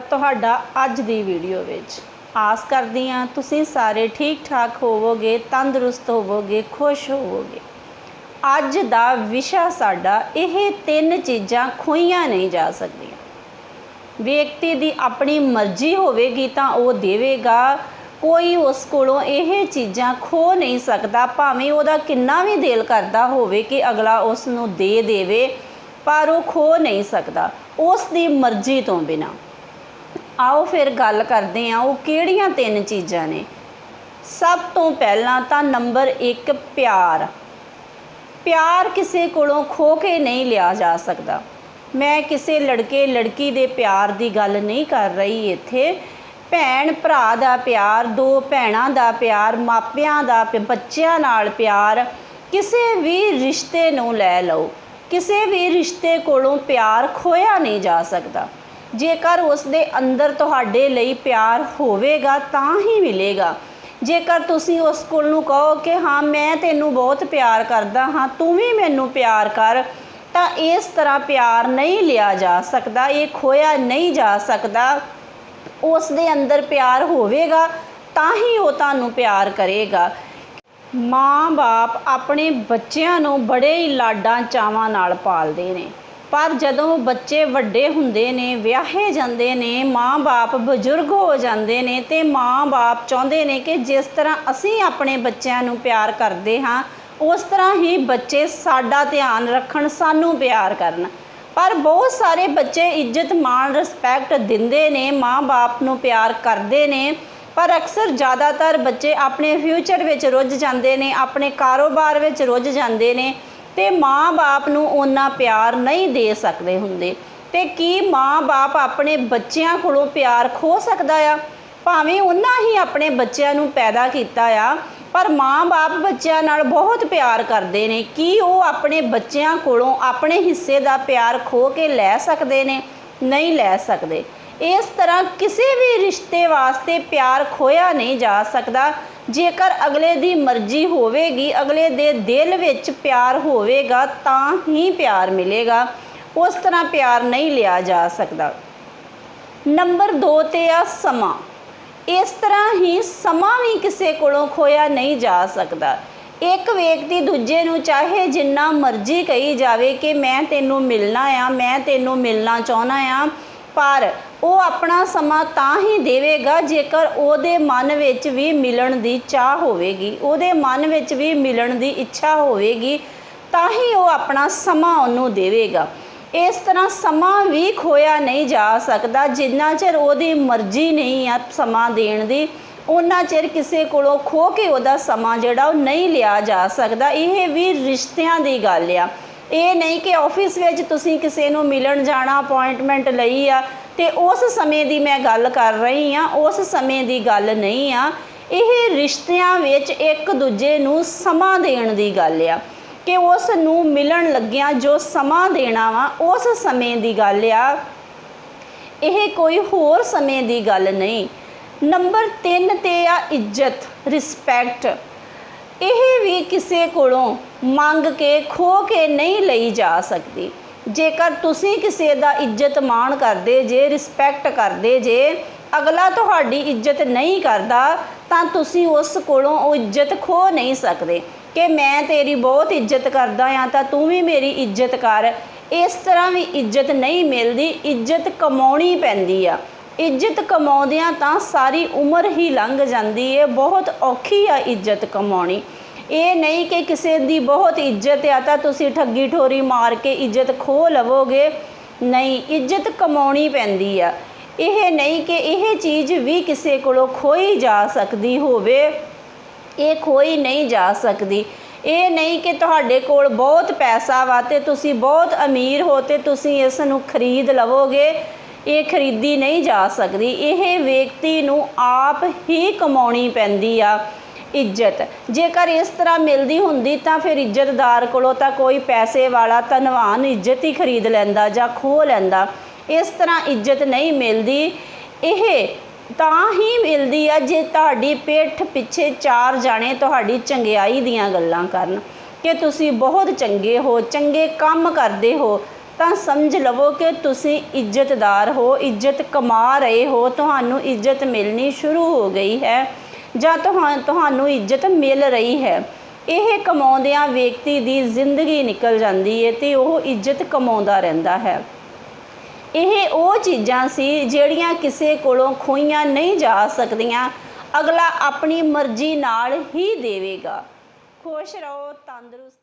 ਤੁਹਾਡਾ ਅੱਜ ਦੀ ਵੀਡੀਓ ਵਿੱਚ ਆਸ ਕਰਦੀ ਹਾਂ ਤੁਸੀਂ ਸਾਰੇ ਠੀਕ ਠਾਕ ਹੋਵੋਗੇ, ਤੰਦਰੁਸਤ ਹੋਵੋਗੇ, ਖੁਸ਼ ਹੋਵੋਗੇ। ਅੱਜ ਦਾ ਵਿਸ਼ਾ ਸਾਡਾ ਇਹ ਤਿੰਨ ਚੀਜ਼ਾਂ ਖੋਈਆਂ ਨਹੀਂ ਜਾ ਸਕਦੀਆਂ। ਵਿਅਕਤੀ ਦੀ ਆਪਣੀ ਮਰਜ਼ੀ ਹੋਵੇਗੀ ਤਾਂ ਉਹ ਦੇਵੇਗਾ। ਕੋਈ ਉਸ ਕੋਲੋਂ ਇਹ ਚੀਜ਼ਾਂ ਖੋ ਨਹੀਂ ਸਕਦਾ, ਭਾਵੇਂ ਉਹਦਾ ਕਿੰਨਾ ਵੀ ਦਿਲ ਕਰਦਾ ਹੋਵੇ ਕਿ ਅਗਲਾ ਉਸ ਨੂੰ ਦੇ ਦੇਵੇ, ਪਰ ਉਹ ਖੋ ਨਹੀਂ ਸਕਦਾ, ਉਸ ਦੀ ਮਰਜ਼ੀ ਤੋਂ ਬਿਨਾ। ਆਓ ਫਿਰ ਗੱਲ ਕਰਦੇ ਹਾਂ ਉਹ ਕਿਹੜੀਆਂ ਤਿੰਨ ਚੀਜ਼ਾਂ ਨੇ। ਸਭ ਤੋਂ ਪਹਿਲਾਂ ਤਾਂ ਨੰਬਰ 1 ਪਿਆਰ। ਪਿਆਰ ਕਿਸੇ ਕੋਲੋਂ ਖੋ ਕੇ ਨਹੀਂ ਲਿਆ ਜਾ ਸਕਦਾ। ਮੈਂ ਕਿਸੇ ਲੜਕੇ, ਲੜਕੀ ਦੇ ਪਿਆਰ ਦੀ ਗੱਲ ਨਹੀਂ ਕਰ ਰਹੀ ਇੱਥੇ। ਭੈਣ, ਭਰਾ ਦਾ ਪਿਆਰ, ਦੋ ਭੈਣਾਂ ਦਾ ਪਿਆਰ, ਮਾਪਿਆਂ ਦਾ ਬੱਚਿਆਂ ਨਾਲ ਪਿਆਰ। ਕਿਸੇ ਵੀ ਰਿਸ਼ਤੇ ਨੂੰ ਲੈ ਲਓ। ਕਿਸੇ ਵੀ ਰਿਸ਼ਤੇ ਕੋਲੋਂ ਪਿਆਰ ਖੋਇਆ ਨਹੀਂ ਜਾ ਸਕਦਾ। ਜੇਕਰ ਉਸ ਦੇ ਅੰਦਰ ਤੁਹਾਡੇ ਲਈ ਪਿਆਰ ਹੋਵੇਗਾ, ਤਾਂ ਹੀ ਮਿਲੇਗਾ। ਜੇਕਰ ਤੁਸੀਂ ਉਸ ਕੋਲ ਨੂੰ ਕਹੋ ਕਿ ਹਾਂ, ਮੈਂ ਤੈਨੂੰ ਬਹੁਤ ਪਿਆਰ ਕਰਦਾ ਹਾਂ, ਤੂੰ ਵੀ ਮੈਨੂੰ ਪਿਆਰ ਕਰ, ਤਾਂ ਇਸ ਤਰ੍ਹਾਂ ਪਿਆਰ ਨਹੀਂ ਲਿਆ ਜਾ ਸਕਦਾ, ਇਹ ਖੋਇਆ ਨਹੀਂ ਜਾ ਸਕਦਾ। ਉਸ ਦੇ ਅੰਦਰ ਪਿਆਰ ਹੋਵੇਗਾ, ਤਾਂ ਹੀ ਉਹ ਤੁਹਾਨੂੰ ਪਿਆਰ ਕਰੇਗਾ। ਮਾਂ-ਬਾਪ ਆਪਣੇ ਬੱਚਿਆਂ ਨੂੰ ਬੜੇ ਹੀ ਲਾਡਾਂ ਚਾਵਾਂ ਨਾਲ ਪਾਲਦੇ ਨੇ। ਪਰ ਜਦੋਂ ਬੱਚੇ ਵੱਡੇ ਹੁੰਦੇ ਨੇ, ਵਿਆਹੇ ਜਾਂਦੇ ਨੇ, ਮਾਂ-ਬਾਪ ਬਜ਼ੁਰਗ ਹੋ ਜਾਂਦੇ ਨੇ ਤੇ ਮਾਂ-ਬਾਪ ਚਾਹੁੰਦੇ ਨੇ ਕਿ ਜਿਸ ਤਰ੍ਹਾਂ ਅਸੀਂ ਆਪਣੇ ਬੱਚਿਆਂ ਨੂੰ ਪਿਆਰ ਕਰਦੇ ਹਾਂ, ਉਸ ਤਰ੍ਹਾਂ ਹੀ ਬੱਚੇ ਸਾਡਾ ਧਿਆਨ ਰੱਖਣ, ਸਾਨੂੰ ਪਿਆਰ ਕਰਨ। ਪਰ ਬਹੁਤ ਸਾਰੇ ਬੱਚੇ ਇੱਜ਼ਤ, ਮਾਣ ਰਿਸਪੈਕਟ ਦਿੰਦੇ ਨੇ, ਮਾਂ-ਬਾਪ ਨੂੰ ਪਿਆਰ ਕਰਦੇ ਨੇ, ਪਰ ਅਕਸਰ ਜ਼ਿਆਦਾਤਰ ਬੱਚੇ ਆਪਣੇ ਫਿਊਚਰ ਵਿੱਚ ਰੁੱਝ ਜਾਂਦੇ ਨੇ, ਆਪਣੇ ਕਾਰੋਬਾਰ ਵਿੱਚ ਰੁੱਝ ਜਾਂਦੇ ਨੇ ਤੇ ਮਾਂ-ਬਾਪ ਨੂੰ ਉਹਨਾਂ ਪਿਆਰ ਨਹੀਂ ਦੇ ਸਕਦੇ ਹੁੰਦੇ। ਤੇ ਕੀ ਮਾਂ-ਬਾਪ ਆਪਣੇ ਬੱਚਿਆਂ ਕੋਲੋਂ ਪਿਆਰ ਖੋ ਸਕਦਾ ਆ? ਭਾਵੇਂ ਉਹਨਾਂ ਹੀ ਆਪਣੇ ਬੱਚਿਆਂ ਨੂੰ ਪੈਦਾ ਕੀਤਾ ਆ, ਪਰ ਮਾਂ-ਬਾਪ ਬੱਚਿਆਂ ਨਾਲ ਬਹੁਤ ਪਿਆਰ ਕਰਦੇ ਨੇ। ਕੀ ਉਹ ਆਪਣੇ ਬੱਚਿਆਂ ਕੋਲੋਂ ਆਪਣੇ ਹਿੱਸੇ ਦਾ ਪਿਆਰ ਖੋ ਕੇ ਲੈ ਸਕਦੇ ਨੇ? ਨਹੀਂ ਲੈ ਸਕਦੇ। ਇਸ ਤਰ੍ਹਾਂ ਕਿਸੇ ਵੀ ਰਿਸ਼ਤੇ ਵਾਸਤੇ ਪਿਆਰ ਖੋਇਆ ਨਹੀਂ ਜਾ ਸਕਦਾ। ਜੇਕਰ ਅਗਲੇ ਦੀ ਮਰਜ਼ੀ ਹੋਵੇਗੀ, ਅਗਲੇ ਦੇ ਦਿਲ ਵਿੱਚ ਪਿਆਰ ਹੋਵੇਗਾ, ਤਾਂ ਹੀ ਪਿਆਰ ਮਿਲੇਗਾ। ਉਸ ਤਰ੍ਹਾਂ ਪਿਆਰ ਨਹੀਂ ਲਿਆ ਜਾ ਸਕਦਾ। ਨੰਬਰ 2 ਤੇ ਆ ਸਮਾਂ। ਇਸ ਤਰ੍ਹਾਂ ਹੀ ਸਮਾਂ ਵੀ ਕਿਸੇ ਕੋਲੋਂ ਖੋਇਆ ਨਹੀਂ ਜਾ ਸਕਦਾ। ਇੱਕ ਵਿਅਕਤੀ ਦੂਜੇ ਨੂੰ ਚਾਹੇ ਜਿੰਨਾ ਮਰਜ਼ੀ ਕਹੀ ਜਾਵੇ ਕਿ ਮੈਂ ਤੈਨੂੰ ਮਿਲਣਾ ਆ, ਮੈਂ ਤੈਨੂੰ ਮਿਲਣਾ ਚਾਹੁੰਦਾ ਆ ਪਰ ਉਹ ਆਪਣਾ ਸਮਾਂ ਤਾਂ ਹੀ ਦੇਵੇਗਾ ਜੇਕਰ ਉਹਦੇ ਮਨ ਵਿੱਚ ਵੀ ਮਿਲਣ ਦੀ ਚਾਹ ਹੋਵੇਗੀ, ਉਹਦੇ ਮਨ ਵਿੱਚ ਵੀ ਮਿਲਣ ਦੀ ਇੱਛਾ ਹੋਵੇਗੀ, ਤਾਂ ਹੀ ਉਹ ਆਪਣਾ ਸਮਾਂ ਉਹਨੂੰ ਦੇਵੇਗਾ। ਇਸ ਤਰ੍ਹਾਂ ਸਮਾਂ ਵੀ ਖੋਇਆ ਨਹੀਂ ਜਾ ਸਕਦਾ, ਜਿੰਨਾ ਚਿਰ ਉਹਦੀ ਮਰਜ਼ੀ ਨਹੀਂ ਆ ਸਮਾਂ ਦੇਣ ਦੀ ਉਹਨਾਂ ਚਿਰ ਕਿਸੇ ਕੋਲੋਂ ਖੋ ਕੇ ਉਹਦਾ ਸਮਾਂ ਜਿਹੜਾ ਉਹ ਨਹੀਂ ਲਿਆ ਜਾ ਸਕਦਾ, ਇਹ ਵੀ ਰਿਸ਼ਤਿਆਂ ਦੀ ਗੱਲ ਆ। ਇਹ ਨਹੀਂ ਕਿ ਆਫਿਸ ਵਿੱਚ ਤੁਸੀਂ ਕਿਸੇ ਨੂੰ ਮਿਲਣ ਜਾਣਾ ਅਪਾਇੰਟਮੈਂਟ ਲਈ ਆ, ਤੇ ਉਸ ਸਮੇਂ ਦੀ ਮੈਂ ਗੱਲ ਕਰ ਰਹੀ ਆ ਉਸ ਸਮੇਂ ਦੀ ਗੱਲ ਨਹੀਂ ਆ। ਇਹ ਰਿਸ਼ਤਿਆਂ ਵਿੱਚ ਇੱਕ ਦੂਜੇ ਨੂੰ ਸਮਾਂ ਦੇਣ ਦੀ ਗੱਲ ਆ। ਕਿ ਉਸ ਨੂੰ ਮਿਲਣ ਲੱਗਿਆਂ ਜੋ ਸਮਾਂ ਦੇਣਾ ਵਾ, ਉਸ ਸਮੇਂ ਦੀ ਗੱਲ ਆ। ਇਹ ਕੋਈ ਹੋਰ ਸਮੇਂ ਦੀ ਗੱਲ ਨਹੀਂ। ਨੰਬਰ 3 ਤੇ ਆ ਇੱਜ਼ਤ ਰਿਸਪੈਕਟ ਇਹ ਵੀ ਕਿਸੇ ਕੋਲੋਂ ਮੰਗ ਕੇ ਖੋ ਕੇ ਨਹੀਂ ਲਈ ਜਾ ਸਕਦੀ। ਜੇਕਰ ਤੁਸੀਂ ਕਿਸੇ ਦਾ ਇੱਜ਼ਤ ਮਾਣ ਕਰਦੇ, ਜੇ ਰਿਸਪੈਕਟ ਕਰਦੇ, ਜੇ ਅਗਲਾ ਤੁਹਾਡੀ ਇੱਜ਼ਤ ਨਹੀਂ ਕਰਦਾ, ਤਾਂ ਤੁਸੀਂ ਉਸ ਕੋਲੋਂ ਉਹ ਇੱਜ਼ਤ ਖੋ ਨਹੀਂ ਸਕਦੇ ਕਿ ਮੈਂ ਤੇਰੀ ਬਹੁਤ ਇੱਜ਼ਤ ਕਰਦਾ ਆ ਤਾਂ ਤੂੰ ਵੀ ਮੇਰੀ ਇੱਜ਼ਤ ਕਰ। ਇਸ ਤਰ੍ਹਾਂ ਵੀ ਇੱਜ਼ਤ ਨਹੀਂ ਮਿਲਦੀ। ਇੱਜ਼ਤ ਕਮਾਉਣੀ ਪੈਂਦੀ ਆ। ਇੱਜ਼ਤ ਕਮਾਉਂਦਿਆਂ ਤਾਂ ਸਾਰੀ ਉਮਰ ਹੀ ਲੰਘ ਜਾਂਦੀ ਏ। ਬਹੁਤ ਔਖੀ ਆ ਇੱਜ਼ਤ ਕਮਾਉਣੀ। ਇਹ ਨਹੀਂ ਕਿ ਕਿਸੇ ਦੀ ਬਹੁਤ ਇੱਜ਼ਤ ਆ ਤਾਂ ਤੁਸੀਂ ਠੱਗੀ ਠੋਰੀ ਮਾਰ ਕੇ ਇੱਜ਼ਤ ਖੋ ਲਵੋਗੇ। ਨਹੀਂ, ਇੱਜ਼ਤ ਕਮਾਉਣੀ ਪੈਂਦੀ ਆ। ਇਹ ਨਹੀਂ ਕਿ ਇਹ ਚੀਜ਼ ਵੀ ਕਿਸੇ ਕੋਲੋਂ ਖੋਈ ਜਾ ਸਕਦੀ ਹੋਵੇ। ਇਹ ਖੋਈ ਨਹੀਂ ਜਾ ਸਕਦੀ। ਇਹ ਨਹੀਂ ਕਿ ਤੁਹਾਡੇ ਕੋਲ ਬਹੁਤ ਪੈਸਾ ਵਾ ਤੇ ਤੁਸੀਂ ਬਹੁਤ ਅਮੀਰ ਹੋ ਤੇ ਤੁਸੀਂ ਇਸ ਨੂੰ ਖਰੀਦ ਲਵੋਗੇ। ਇਹ ਖਰੀਦੀ ਨਹੀਂ ਜਾ ਸਕਦੀ। ਇਹ ਵਿਅਕਤੀ ਨੂੰ ਆਪ ਹੀ ਕਮਾਉਣੀ ਪੈਂਦੀ ਆ ਇੱਜ਼ਤ। ਜੇਕਰ ਇਸ ਤਰ੍ਹਾਂ ਮਿਲਦੀ ਹੁੰਦੀ ਤਾਂ ਫਿਰ ਇੱਜ਼ਤਦਾਰ ਕੋਲੋਂ ਤਾਂ ਕੋਈ ਪੈਸੇ ਵਾਲਾ ਧਨਵਾਨ ਇੱਜ਼ਤ ਹੀ ਖਰੀਦ ਲੈਂਦਾ ਜਾਂ ਖੋਹ ਲੈਂਦਾ। ਇਸ ਤਰ੍ਹਾਂ ਇੱਜ਼ਤ ਨਹੀਂ ਮਿਲਦੀ। ਇਹ ਤਾਂ ਹੀ ਮਿਲਦੀ ਆ ਜੇ ਤੁਹਾਡੀ ਪਿੱਠ ਪਿੱਛੇ ਚਾਰ ਜਾਣੇ ਤੁਹਾਡੀ ਚੰਗਿਆਈ ਦੀਆਂ ਗੱਲਾਂ ਕਰਨ। ਕਿ ਤੁਸੀਂ ਬਹੁਤ ਚੰਗੇ ਹੋ, ਚੰਗੇ ਕੰਮ ਕਰਦੇ ਹੋ ਤਾਂ ਸਮਝ ਲਵੋ ਕਿ ਤੁਸੀਂ ਇੱਜ਼ਤਦਾਰ ਹੋ, ਇੱਜ਼ਤ ਕਮਾ ਰਹੇ ਹੋ, ਤੁਹਾਨੂੰ ਇੱਜ਼ਤ ਮਿਲਣੀ ਸ਼ੁਰੂ ਹੋ ਗਈ ਹੈ ਜਾਂ ਤੁਹਾ, ਤੁਹਾਨੂੰ ਇੱਜ਼ਤ ਮਿਲ ਰਹੀ ਹੈ। ਇਹ ਕਮਾਉਂਦਿਆਂ ਵਿਅਕਤੀ ਦੀ ਜ਼ਿੰਦਗੀ ਨਿਕਲ ਜਾਂਦੀ ਹੈ ਤੇ ਉਹ ਇੱਜ਼ਤ ਕਮਾਉਂਦਾ ਰਹਿੰਦਾ ਹੈ। ਇਹ ਉਹ ਚੀਜ਼ਾਂ ਸੀ ਜਿਹੜੀਆਂ ਕਿਸੇ ਕੋਲੋਂ ਖੋਈਆਂ ਨਹੀਂ ਜਾ ਸਕਦੀਆਂ। ਅਗਲਾ ਆਪਣੀ ਮਰਜ਼ੀ ਨਾਲ ਹੀ ਦੇਵੇਗਾ। ਖੁਸ਼ ਰਹੋ, ਤੰਦਰੁਸਤ